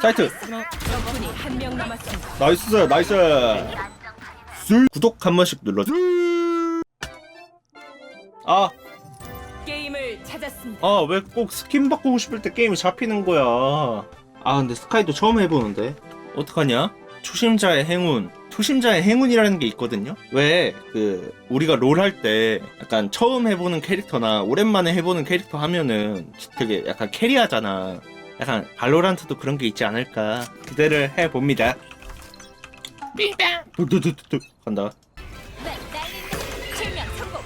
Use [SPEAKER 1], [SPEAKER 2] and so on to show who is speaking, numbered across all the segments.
[SPEAKER 1] 사이트.
[SPEAKER 2] 적군이 한.
[SPEAKER 1] 나이스 나이스. 술 구독 한 번씩 눌러줘 아.
[SPEAKER 2] 게임을 찾았습니다.
[SPEAKER 1] 아왜꼭 스킨 바꾸고 싶을 때 게임이 잡히는 거야? 아 근데 스카이도 처음 해보는데. 어떡하냐? 초심자의 행운. 초심자의 행운이라는 게 있거든요? 왜 그 우리가 롤 할 때 약간 처음 해보는 캐릭터나 오랜만에 해보는 캐릭터 하면은 되게 약간 캐리하잖아 약간 발로란트도 그런 게 있지 않을까 기대를 해봅니다 빙빵 간다
[SPEAKER 3] 실명 성공.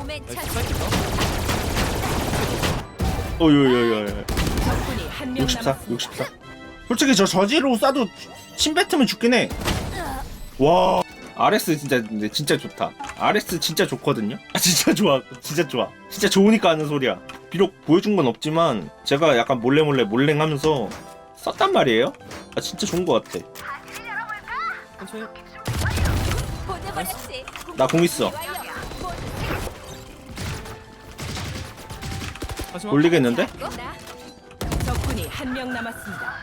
[SPEAKER 3] 오멘 찬스.
[SPEAKER 1] 어유유유
[SPEAKER 2] 적군이 한 명
[SPEAKER 1] 64,
[SPEAKER 2] 남았습니다.
[SPEAKER 1] 64. 솔직히 저 저지로 쏴도 침 뱉으면 죽긴 해. 와. RS 진짜 근데 진짜 좋다. RS 진짜 좋거든요. 아 진짜 좋아. 진짜 좋아. 진짜 좋으니까 하는 소리야. 비록 보여준 건 없지만 제가 약간 몰래 몰래 몰랭하면서 썼단 말이에요. 아 진짜 좋은 것 같아.
[SPEAKER 3] 보내버렸지.
[SPEAKER 1] 나 공 있어. 올리겠는데?
[SPEAKER 3] 나
[SPEAKER 2] 적군이 한 명 남았습니다.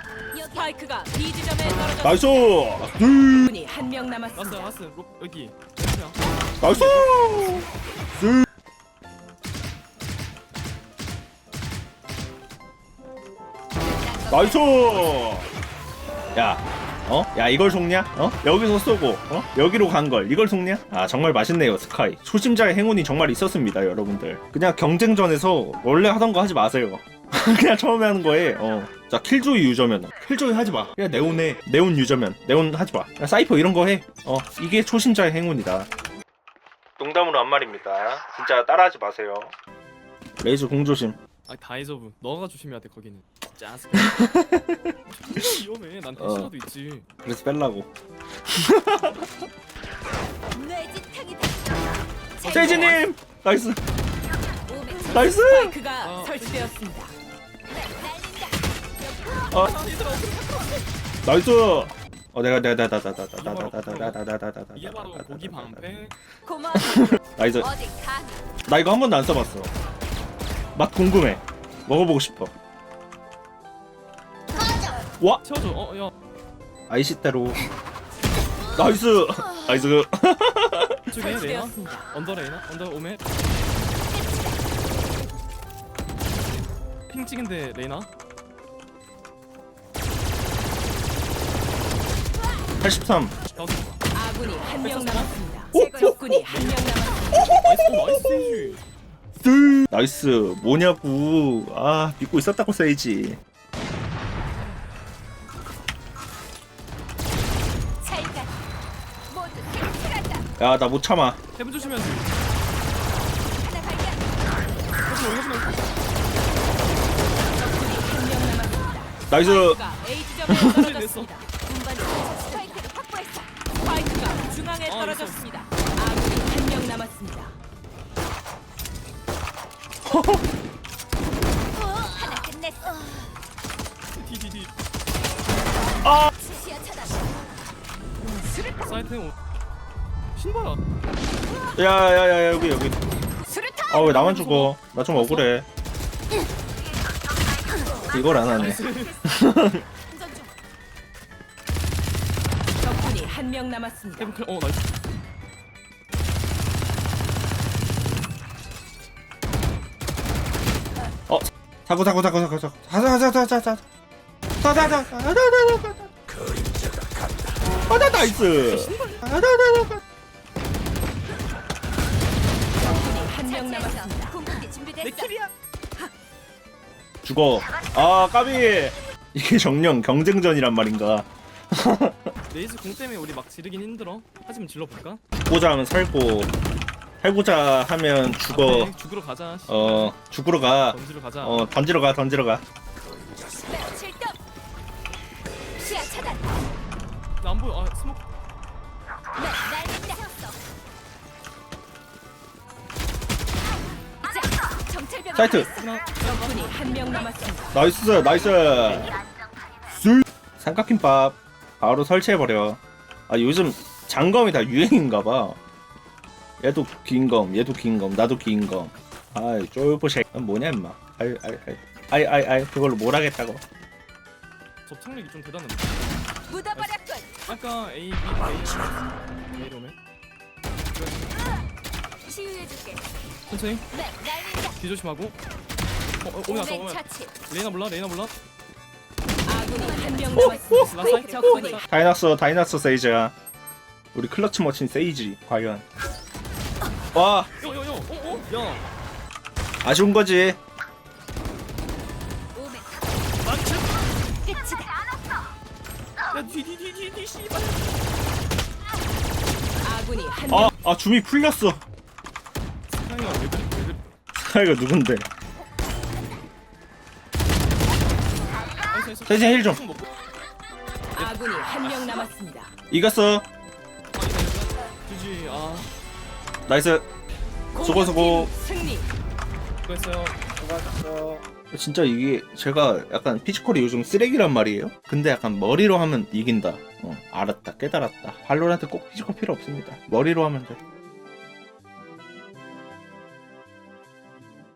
[SPEAKER 2] 스파이크가 B 지점에 떨어졌습니다.
[SPEAKER 1] 나이스. 둘.
[SPEAKER 2] 적군이 한 명
[SPEAKER 4] 왔어
[SPEAKER 2] 남았습니다.
[SPEAKER 4] 왔어 로, 여기
[SPEAKER 1] 나이스. 둘. 나이스. 야. 어? 야 이걸 속냐? 어? 여기서 쏘고 어? 여기로 간 걸. 이걸 속냐? 아 정말 맛있네요 스카이. 초심자의 행운이 정말 있었습니다 여러분들. 그냥 경쟁전에서 원래 하던 거 하지 마세요. 그냥 처음에 하는 거에 어 자 킬조이 유저면. 킬조이 하지 마. 그냥 네온에 네온 유저면. 네온 하지 마. 그냥 사이퍼 이런 거 해. 어 이게 초심자의 행운이다. 농담으로 한 말입니다. 진짜 따라하지 마세요. 레이저 공조심.
[SPEAKER 4] 아 다이저브. 너가 조심해야 돼 거기는 짜스 위험해 난
[SPEAKER 1] 어.
[SPEAKER 4] 대신라도 있지
[SPEAKER 1] 그래서 뺄라고
[SPEAKER 3] 뇌지탕이다.
[SPEAKER 1] 세이지님 나이스. 나이스
[SPEAKER 2] 스파이크가
[SPEAKER 4] 어.
[SPEAKER 2] 설치되었습니다.
[SPEAKER 1] 어 나이스 어 내가 내가 내가 내가 내가 내가 내가 내가 내가 내가 내가
[SPEAKER 4] 이게 바로 고기 방패
[SPEAKER 3] 고마워.
[SPEAKER 1] 나이스
[SPEAKER 3] 어디 가.
[SPEAKER 1] 나 이거 한 번도 안 써봤어 맛 궁금해 먹어보고 싶어 와.
[SPEAKER 4] 채워줘. 어야.
[SPEAKER 1] 아이시대로. 나이스. 나이스.
[SPEAKER 4] 이쪽에 레이나
[SPEAKER 2] 설치되었습니다.
[SPEAKER 4] 언더 레이나 언더 오메? 핑 찍은데 레이나
[SPEAKER 1] 83
[SPEAKER 4] 다섯
[SPEAKER 2] 아군이 한 명 남았습니다.
[SPEAKER 1] 오, 오,
[SPEAKER 2] 적군이 한 명 남았습니다.
[SPEAKER 4] 나이스 어, 나이스. 세이지
[SPEAKER 1] 나이스. 뭐냐고. 아 믿고 있었다고 써야지 야 나 못 참아
[SPEAKER 4] 해븐
[SPEAKER 2] 남았습니다.
[SPEAKER 1] 나이스
[SPEAKER 2] 스파이크가 A 지점에 떨어졌습니다.
[SPEAKER 3] 운반 스파이크를 확보했어.
[SPEAKER 2] 스파이크가 중앙에
[SPEAKER 4] 어,
[SPEAKER 2] 떨어졌습니다. 아군이 한 명 남았습니다.
[SPEAKER 3] 하나 끝냈어.
[SPEAKER 4] 디디디
[SPEAKER 3] 시야 차단.
[SPEAKER 4] 사이트 오 신발아
[SPEAKER 1] 야야야 여기 여기. 아 왜 나만 죽어 나 좀 억울해 이걸 안 하네.
[SPEAKER 2] 적군이 한 명 남았습니다.
[SPEAKER 4] 해븐 클어 나이스
[SPEAKER 1] 어 사고 사고 사고 사고 사고 사고 사고 사고 사고 사고 사고 사고 사고 아나 나이스 아나나나
[SPEAKER 2] 한 명 남았습니다.
[SPEAKER 3] 준비됐어.
[SPEAKER 1] 죽어 아 까비 이게 정령 경쟁전이란 말인가
[SPEAKER 4] 레이즈 공 때문에 우리 막 지르긴 힘들어 하지만 질러볼까?
[SPEAKER 1] 살고자 하면 살고 살고자 하면 죽어
[SPEAKER 4] 그래, 죽으러 가자 씨.
[SPEAKER 1] 어 죽으러 가어
[SPEAKER 4] 던지러 가자
[SPEAKER 1] 던지러 가 던지러 가
[SPEAKER 3] 칠점. 시야 차단.
[SPEAKER 4] 나안 보여 아 스모크
[SPEAKER 3] 네, 날
[SPEAKER 1] 사이트.
[SPEAKER 2] 적군이 한 명 남았습니다.
[SPEAKER 1] 나이스 나이스. 술. 삼각김밥 바로 설치해버려. 아 요즘 장검이 다 유행인가봐. 얘도 긴검 얘도 긴검 나도 긴검. 아이 쫄보색 뭐냐 임마. 아이 아이 아이. 아이 아이 아이. 그걸로 뭘 하겠다고?
[SPEAKER 4] 접착력이 좀 대단한데.
[SPEAKER 3] 묻어버렸군.
[SPEAKER 4] 아까 A, B, A, A 로맨.
[SPEAKER 3] 치유해줄게.
[SPEAKER 4] 천천히
[SPEAKER 3] 네, 날린다.
[SPEAKER 4] 뒤 조심하고. 어, 어, 오면 왔어, 오면. 레이나 몰라, 레이나 몰라.
[SPEAKER 2] 아군이 한명 남았습니다.
[SPEAKER 4] 라사이.
[SPEAKER 2] 적군이
[SPEAKER 1] 다이나스 다이나스 세이지야. 우리 클러치 머친 세이지 과연. 와
[SPEAKER 4] 요, 요, 요, 어, 어, 야.
[SPEAKER 1] 아쉬운 거지.
[SPEAKER 3] 오멘.
[SPEAKER 4] 만치.
[SPEAKER 3] 끝이다.
[SPEAKER 4] 야, 뒤, 뒤, 뒤, 뒤, 뒤, 씨발.
[SPEAKER 2] 아군이 한 명.
[SPEAKER 1] 아, 아 줌이 풀렸어.
[SPEAKER 4] 스카이가 왜 그래, 왜 그래.
[SPEAKER 1] 스카 이가 누군데?
[SPEAKER 4] 나이스, 나이스.
[SPEAKER 1] 세이지 힐 좀.
[SPEAKER 2] 아군이 한 명 남았습니다.
[SPEAKER 1] 이겼어.
[SPEAKER 4] 아, 이거, 이거. 아.
[SPEAKER 1] 나이스. 수고, 수고.
[SPEAKER 2] 공격팀 승리.
[SPEAKER 4] 수고했어요.
[SPEAKER 1] 진짜 이게 제가 약간 피지컬이 요즘 쓰레기란 말이에요. 근데 약간 머리로 하면 이긴다. 어, 알았다, 깨달았다. 발로란테 꼭 피지컬 필요 없습니다. 머리로 하면 돼.